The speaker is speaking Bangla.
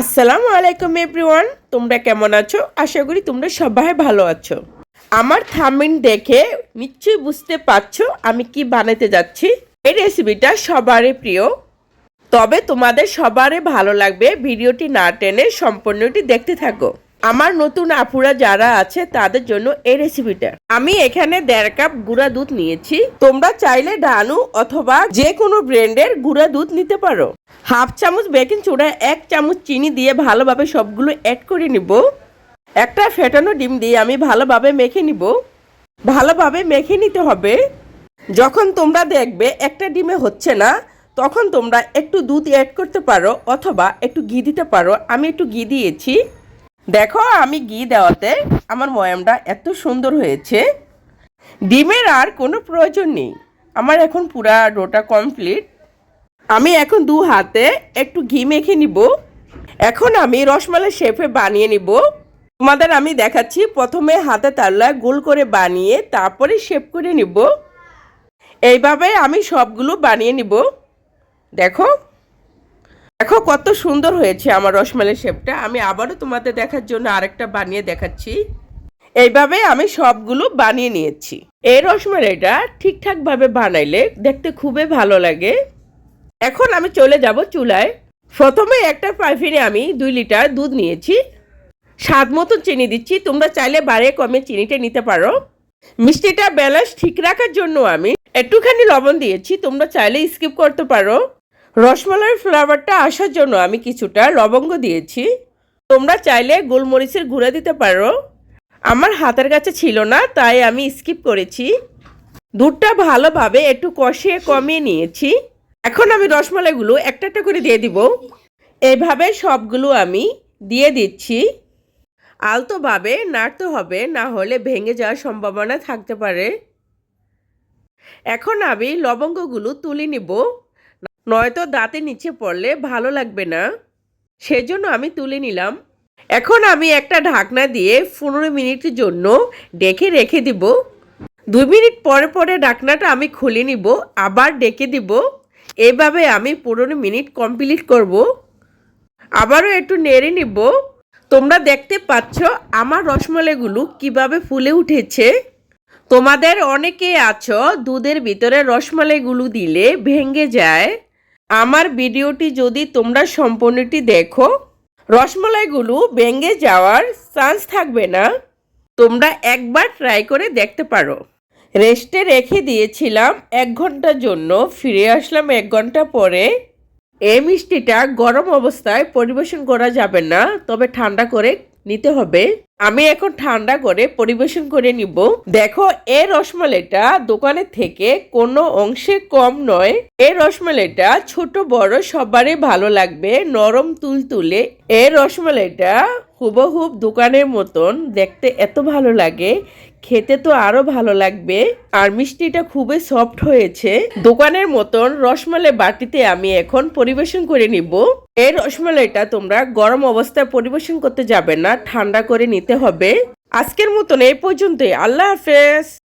আসসালামু আলাইকুম এভরিওয়ান, তোমরা কেমন আছো? আশা করি তোমরা সবাই ভালো আছো। আমার থামিন দেখে নিশ্চয়ই বুঝতে পারছ আমি কি বানাতে যাচ্ছি। এই রেসিপিটা সবারই প্রিয়। তবে তোমাদের সবারই ভালো লাগবে ভিডিওটি না টেনে সম্পূর্ণটি দেখতে থাকো। আমার নতুন আপুরা যারা আছে, তাদের জন্য এই রেসিপিটা আমি এখানে দেড় কাপ গুঁড়া দুধ নিয়েছি। তোমরা চাইলে ডানু অথবা যে কোনো ব্র্যান্ডের গুঁড়া দুধ নিতে পারো। হাফ চামচ বেকিং সোডা, এক চামচ চিনি দিয়ে ভালোভাবে সবগুলো অ্যাড করে নিব। একটা ফেটানো ডিম দিয়ে আমি ভালোভাবে মেখে নিব। ভালোভাবে মেখে নিতে হবে। যখন তোমরা দেখবে একটা ডিমে হচ্ছে না, তখন তোমরা একটু দুধ অ্যাড করতে পারো অথবা একটু ঘি দিতে পারো। আমি একটু ঘি দিয়েছি। দেখো, আমি ঘি দেওয়াতে আমার ময়ামটা এত সুন্দর হয়েছে। ডিমের আর কোনো প্রয়োজন নেই। আমার এখন পুরা ডোটা কমপ্লিট। আমি এখন দু হাতে একটু ঘি মেখে নিব। এখন আমি রসমালাই শেফে বানিয়ে নিব। তোমাদের আমি দেখাচ্ছি, প্রথমে হাতে তাল্লা গোল করে বানিয়ে তারপরে শেপ করে নিব। এইভাবে আমি সবগুলো বানিয়ে নিব। দেখো। দেখো কত সুন্দর হয়েছে আমার রসমালাই শেপটা। আমি আবারও তোমাদের দেখার জন্য আরেকটা বানিয়ে দেখাচ্ছি। এইভাবে আমি সবগুলো বানিয়ে নিয়েছি। এই রসমালাইটা ঠিকঠাকভাবে বানাইলে দেখতে খুবই ভালো লাগে। এখন আমি চলে যাব চুলায়। প্রথমে একটা পাইফিনে আমি দুই লিটার দুধ নিয়েছি। স্বাদ মতো চিনি দিচ্ছি। তোমরা চাইলে বাড়িয়ে কমে চিনিটা নিতে পারো। মিষ্টিটা ব্যালেন্স ঠিক রাখার জন্য আমি একটুখানি লবণ দিয়েছি। তোমরা চাইলে স্কিপ করতে পারো। রসমালাইয়ের ফ্লেভারটা আসার জন্য আমি কিছুটা লবঙ্গ দিয়েছি। তোমরা চাইলে গোলমরিচের গুঁড়া দিতে পারো। আমার হাতের কাছে ছিল না, তাই আমি স্কিপ করেছি। দুধটা ভালোভাবে একটু কষিয়ে কমিয়ে নিয়েছি। এখন আমি রসমালাইগুলো একটা একটা করে দিয়ে দিব। এইভাবে সবগুলো আমি দিয়ে দিচ্ছি। আলতোভাবে নাড়তে হবে, না হলে ভেঙে যাওয়ার সম্ভাবনা থাকতে পারে। এখন আমি লবঙ্গগুলো তুলে নিব। নয়তো দাঁতে নিচে পড়লে ভালো লাগবে না। সেজন্য আমি তুলে নিলাম। এখন আমি একটা ঢাকনা দিয়ে পনেরো মিনিটের জন্য ডেকে রেখে দিব। দুই মিনিট পরে পরে ঢাকনাটা আমি খুলে নিব, আবার ডেকে দিব। এভাবে আমি পনেরো মিনিট কমপ্লিট করব। আবারও একটু নেড়ে নিব। তোমরা দেখতে পাচ্ছ আমার রসমালাইগুলো কীভাবে ফুলে উঠেছে। তোমাদের অনেকে আছো দুধের ভিতরে রসমালাইগুলো দিলে ভেঙে যায়। আমার ভিডিওটি যদি তোমরা সম্পূর্ণটি দেখো, রসমলাইগুলো ভেঙে যাওয়ার চান্স থাকবে না। তোমরা একবার ট্রাই করে দেখতে পারো। রেস্টে রেখে দিয়েছিলাম এক ঘণ্টার জন্য, ফিরে আসলাম এক ঘণ্টা পরে। এই মিষ্টিটা গরম অবস্থায় পরিবেশন করা যাবে না, তবে ঠান্ডা করে নিতে হবে। আমি এখন ঠান্ডা করে পরিবেশন করে নিব। দেখো, এ রসমালাইটা দোকানের থেকে কোনো অংশে কম নয়। এ রসমালাইটা ছোট বড় সবারই ভালো লাগবে, নরম তুলতুলে। এ রসমালাইটা হুবহুব দোকানের মতন, দেখতে এত ভালো লাগে, খেতে তো আরও ভালো লাগবে। আর মিষ্টিটা খুবই সফট হয়েছে। দোকানের মতন রসমালাই বাটিতে আমি এখন পরিবেশন করে নিব। এই রসমালাইটা তোমরা গরম অবস্থায় পরিবেশন করতে যাবে না, ঠান্ডা করে নিতে হবে। আজকের মতন এই পর্যন্তই। আল্লাহ হাফেজ।